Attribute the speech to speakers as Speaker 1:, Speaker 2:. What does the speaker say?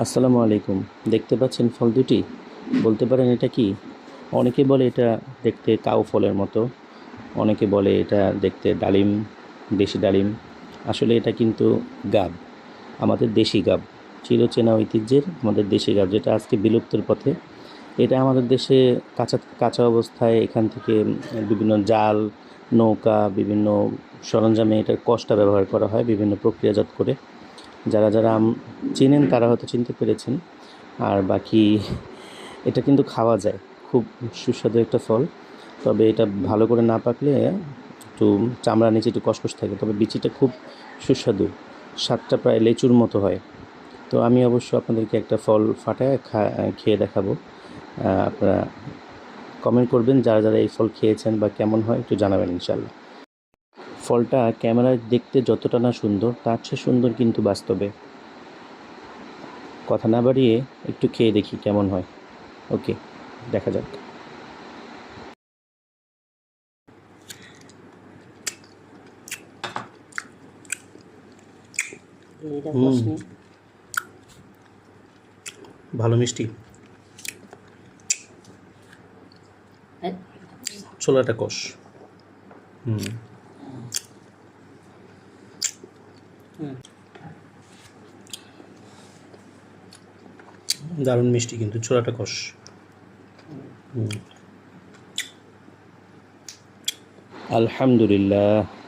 Speaker 1: আসসালামু আলাইকুম। দেখতে পাচ্ছেন ফল দুটি। বলতে পারেন এটা কি? অনেকে বলে এটা দেখতে কাউ ফলের মতো। অনেকে বলে এটা দেখতে ডালিম, দেশি ডালিম। আসলে এটা কিন্তু গাব। আমাদের দেশি গাব। চিরচেনা ঐতিহ্যের আমাদের দেশি গাব যেটা আজকে বিলুপ্তির পথে। এটা আমাদের দেশে কাঁচা কাঁচা অবস্থায় এখান থেকে বিভিন্ন জাল, নৌকা, বিভিন্ন সরঞ্জামে এটার কষ্টা ব্যবহার করা হয় বিভিন্ন প্রক্রিয়াজাত করে। যারা যারা চেনেন তারা হয়তো চিনতে পেরেছেন। আর বাকি এটা কিন্তু খাওয়া যায়, খুব সুস্বাদু একটা ফল। তবে এটা ভালো করে না পাকলে একটু চামড়া নিচে একটু কসকস থাকে। তবে বিচিটা খুব সুস্বাদু, স্বাদটা প্রায় লেচুর মতো হয়। তো আমি অবশ্য আপনাদেরকে একটা ফল ফাটায় খেয়ে দেখাবো। আপনারা কমেন্ট করবেন যারা যারা এই ফল খেয়েছেন বা কেমন হয় একটু জানাবেন ইনশাল্লাহ ফলটা ক্যামেরায় দেখতে যতটা না সুন্দর তার চেয়ে সুন্দর কিন্তু বাস্তবে। কথা না বাড়িয়ে একটু খেয়ে দেখি কেমন হয়। ওকে দেখা যাক। ভালো মিষ্টি। ছোলাটা কষ। হুম
Speaker 2: হুম।
Speaker 1: দারুণ মিষ্টি কিন্তু ছোলাটা কষ। হুম। আলহামদুলিল্লাহ।